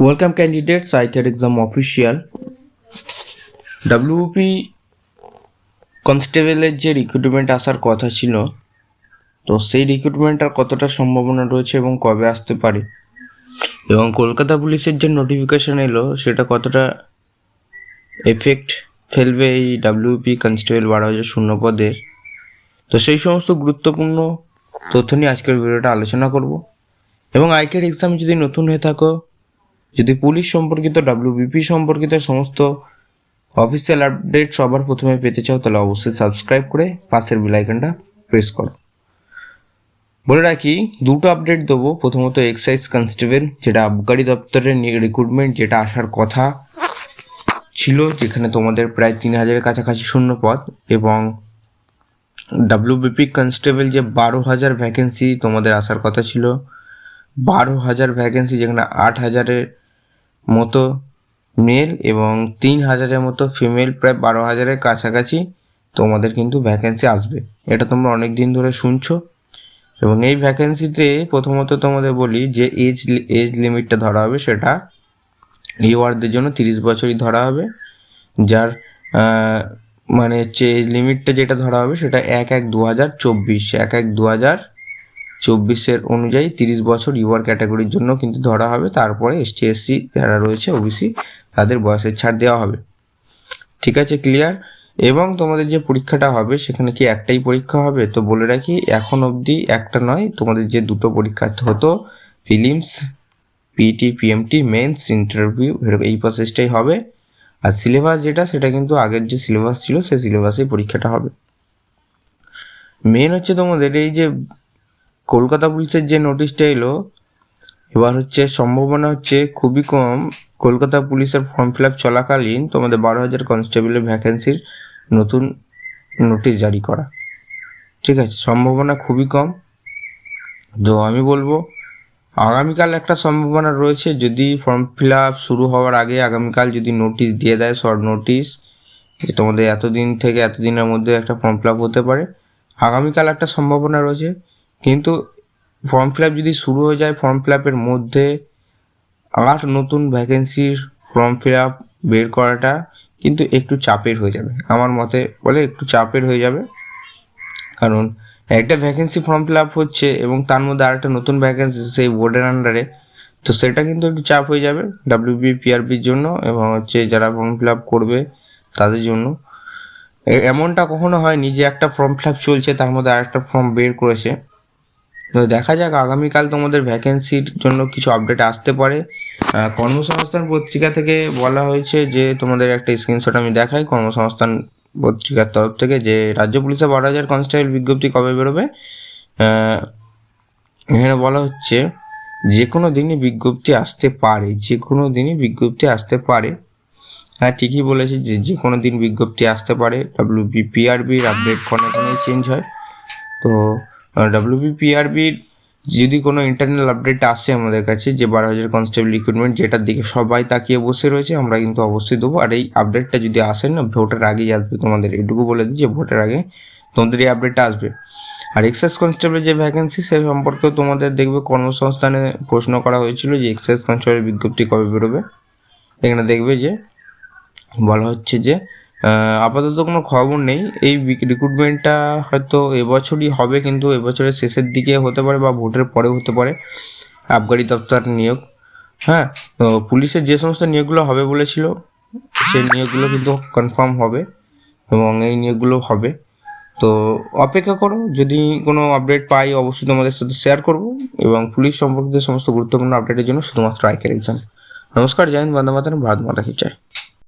Welcome candidates, ICAT exam official. WP কনস্টেবলের যে recruitment আসার কথা ছিল তো সেই রিক্রুটমেন্টটার কতটা সম্ভাবনা রয়েছে এবং কবে আসতে পারে? এবং কলকাতা পুলিশের যে নোটিফিকেশন এলো সেটা কতটা এফেক্ট ফেলবে এই ডাব্লিউপি কনস্টেবল বারো হাজার শূন্য পদের? তো সেই সমস্ত গুরুত্বপূর্ণ তথ্য নিয়ে আজকের ভিডিওটা আলোচনা করব। এবং আইকের এক্সামে যদি নতুন হয়ে থাকো যদি পুলিশ সম্পর্কিত ডাব্লিউবিপি সম্পর্কিত সমস্ত অফিসিয়াল আপডেট সবার প্রথমে পেতে চাও, তাহলে অবশ্যই সাবস্ক্রাইব করে পাশের বেল আইকনটা প্রেস করো। বলে রাখি, দুটো আপডেট দেবো। প্রথমত এক্সাইজ কনস্টেবল যেটা আবগারি দপ্তরের রিক্রুটমেন্ট যেটা আসার কথা ছিল, যেখানে তোমাদের প্রায় তিন হাজারের কাছাকাছি শূন্য পদ। এবং ডাব্লিউবিপি কনস্টেবল যে বারো হাজার ভ্যাকেন্সি তোমাদের আসার কথা ছিল বারো হাজার ভ্যাকেন্সি যেখানে আট হাজারের মতো মেল এবং তিন হাজারের মতো ফিমেল প্রায় বারো হাজারের কাছাকাছি তোমাদের কিন্তু ভ্যাকেন্সি আসবে। এটা তোমরা অনেক দিন ধরে শুনছো। এবং এই ভ্যাকেন্সিতে প্রথমত তোমাদের বলি যে এজ এজ লিমিটটা ধরা হবে, সেটা ইউয়ারদের জন্য তিরিশ বছরই ধরা হবে। যার মানে হচ্ছে এজ লিমিটটা যেটা ধরা হবে, সেটা এক এক দু হাজার চব্বিশ, এক এক দু হাজার চব্বিশের অনুযায়ী তিরিশ বছর ইউআর ক্যাটাগরির জন্য কিন্তু ধরা হবে। তারপরে এস এসটি এসসি যারা রয়েছে ওবিসি তাদের বয়সের ছাড় দেওয়া হবে। ঠিক আছে ক্লিয়ার এবং তোমাদের যে পরীক্ষাটা হবে, সেখানে কি একটাই পরীক্ষা হবে? তো বলে রাখি, এখন অবধি একটা নয়, তোমাদের যে দুটো পরীক্ষা হতো, ফিলিমস পিটি পিএমটি মেন্স ইন্টারভিউ এই প্রসেসটাই হবে। আর সিলেবাস যেটা, সেটা কিন্তু আগের যে সিলেবাস ছিল, সেই সিলেবাসেই পরীক্ষাটা হবে। মেন হচ্ছে তোমাদের এই যে কলকাতা পুলিশের যে নোটিশটা এলো, এবার হচ্ছে সম্ভাবনা হচ্ছে খুবই কম। কলকাতা পুলিশের ফর্ম ফিল আপ চলাকালীন তোমাদের বারো হাজার কনস্টেবলের ভ্যাকেন্সির নতুন নোটিশ জারি করা। ঠিক আছে, সম্ভাবনা খুবই কম। তো আমি বলব, আগামীকাল একটা সম্ভাবনা রয়েছে, যদি ফর্ম ফিল আপ শুরু হওয়ার আগে আগামীকাল যদি নোটিশ দিয়ে দেয় শর্ট নোটিশ যে তোমাদের এতদিন থেকে এতদিনের মধ্যে একটা ফর্ম ফিল আপ হতে পারে। আগামীকাল একটা সম্ভাবনা রয়েছে কিন্তু ফর্ম ফিল আপ যদি শুরু হয়ে যায় ফর্ম ফিল আপের মধ্যে আর নতুন ভ্যাকেন্সির ফর্ম ফিল আপ বের করাটা কিন্তু একটু চাপের হয়ে যাবে। আমার মতে বলে একটু চাপের হয়ে যাবে। কারণ একটা ভ্যাকেন্সি ফর্ম ফিল আপ হচ্ছে এবং তার মধ্যে আরেকটা নতুন ভ্যাকেন্সি সেই বোর্ডের আন্ডারে তো সেটা কিন্তু একটু চাপ হয়ে যাবে ডাব্লিউবি পিআরবির জন্য এবং হচ্ছে যারা ফর্ম ফিল আপ করবে তাদের জন্য। এমনটা কখনো হয়নি যে একটা ফর্ম ফিল আপ চলছে, তার মধ্যে আরেকটা ফর্ম বের করেছে। তো দেখা যাক, আগামীকাল তোমাদের ভ্যাকেন্সির জন্য কিছু আপডেট আসতে পারে। কর্মসংস্থান পত্রিকা থেকে বলা হয়েছে যে, তোমাদের একটা স্ক্রিনশট আমি দেখাই। কর্মসংস্থান পত্রিকার তরফ থেকে যে, রাজ্য পুলিশের বারো হাজার কনস্টেবল বিজ্ঞপ্তি কবে বেরোবে? এখানে বলা হচ্ছে যে কোনো দিনই বিজ্ঞপ্তি আসতে পারে যে কোনো দিনই বিজ্ঞপ্তি আসতে পারে। হ্যাঁ ঠিকই বলেছি যে যে কোনো দিন বিজ্ঞপ্তি আসতে পারে। ডাব্লিউ বিপিআরবির আপডেট ক্ষণে চেঞ্জ হয়। তো ডাব্লিউবিপিআরবির যদি কোনো ইন্টারনাল আপডেট আসে আমাদের কাছে, যে বারো হাজার কনস্টেবল রিক্রুটমেন্ট যেটার দিকে সবাই তাকিয়ে বসে রয়েছে, আমরা কিন্তু অবশ্যই দেবো। আর এই আপডেটটা যদি আসে না, ভোটের আগেই আসবে তোমাদের। এটুকু বলে দিই যে ভোটের আগে তোমাদের এই আপডেটটা আসবে। আর এক্সাইজ কনস্টেবলের যে ভ্যাকেন্সি সে সম্পর্কেও তোমাদের দেখবে কর্মসংস্থানে প্রশ্ন করা হয়েছিল যে এক্সাইজ কনস্টেবলের বিজ্ঞপ্তি কবে বেরোবে। এখানে দেখবে যে বলা হচ্ছে যে আপাতত কোনো খবর নেই। এই রিক্রুটমেন্টটা হয়তো এবছরই হবে, কিন্তু এবছরের শেষের দিকে হতে পারে বা ভোটের পরেও হতে পারে আবগারি দপ্তর নিয়োগ। হ্যাঁ তো পুলিশের যে সমস্ত নিয়োগগুলো হবে বলেছিল, সেই নিয়োগগুলো কিন্তু কনফার্ম হবে এবং এই নিয়োগগুলো হবে। তো অপেক্ষা করো, যদি কোনো আপডেট পাই অবশ্যই তোমাদের সাথে শেয়ার করব এবং পুলিশ সম্পর্কিত সমস্ত গুরুত্বপূর্ণ আপডেটের জন্য শুধুমাত্র আইকের এক্সাম নমস্কার, জয় হিন্দ, বন্দে মাতরম, ভারত মাতা কি